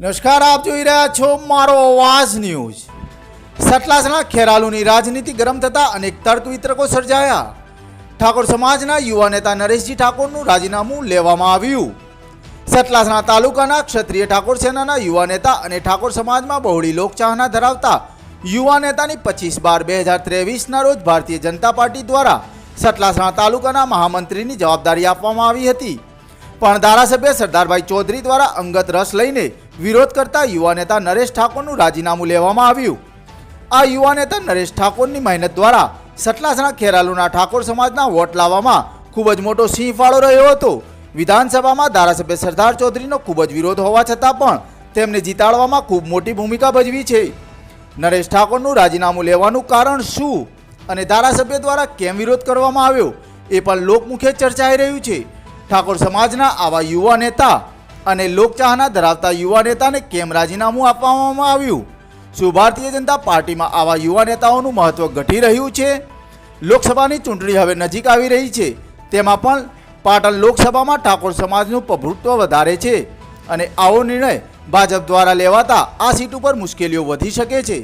નમસ્કાર, આપ જોઈ રહ્યા છો મારો અવાજ ન્યૂઝ. સતલાસના ખેરાલુની રાજનીતિ ગરમ થતા અનેક તર્ક વિતર્કો સર્જાયા. ઠાકોર સમાજના યુવા નેતા નરેશજી ઠાકોરનું રાજીનામું લેવામાં આવ્યું. સટલાસણા તાલુકાના ક્ષત્રિય ઠાકોર સેનાના યુવા નેતા અને ઠાકોર સમાજમાં બહોળી લોકચાહના ધરાવતા યુવા નેતાની પચીસ બાર બે હજાર ત્રેવીસના રોજ ભારતીય જનતા પાર્ટી દ્વારા સટલાસણા તાલુકાના મહામંત્રીની જવાબદારી આપવામાં આવી હતી. પણ ધારાસભ્ય સરદારભાઈ ચૌધરી દ્વારા અંગત રસ લઈને વિરોધ કરતા યુવા નેતા નરેશ ઠાકોરનું રાજીનામું લેવામાં આવ્યું. આ યુવા નેતા નરેશ ઠાકોરની મહેનત દ્વારા સટલાસણા ખેરાલુના ઠાકોર સમાજના વોટ લાવવામાં ખૂબ જ મોટો સિંહ ફાળો રહ્યો હતો. વિધાનસભામાં ધારાસભ્ય સરદાર ચૌધરીનો ખૂબ જ વિરોધ હોવા છતાં પણ તેમને જીતાડવામાં ખૂબ મોટી ભૂમિકા ભજવી છે. નરેશ ઠાકોરનું રાજીનામું લેવાનું કારણ શું? અને ધારાસભ્ય દ્વારા કેમ વિરોધ કરવામાં આવ્યો? એ પણ લોકમુખે ચર્ચાઈ રહ્યું છે. ઠાકોર સમાજના આવા યુવા નેતા અને લોકચાહના ધરાવતા યુવા નેતાને કેમ રાજીનામું આપવામાં આવ્યું? શું ભારતીય જનતા પાર્ટીમાં આવા યુવા નેતાઓનું મહત્વ ઘટી રહ્યું છે? લોકસભાની ચૂંટણી હવે નજીક આવી રહી છે. તેમાં પણ પાટણ લોકસભામાં ઠાકોર સમાજનું પ્રભુત્વ વધારે છે અને આવો નિર્ણય ભાજપ દ્વારા લેવાતા આ સીટ ઉપર મુશ્કેલીઓ વધી શકે છે.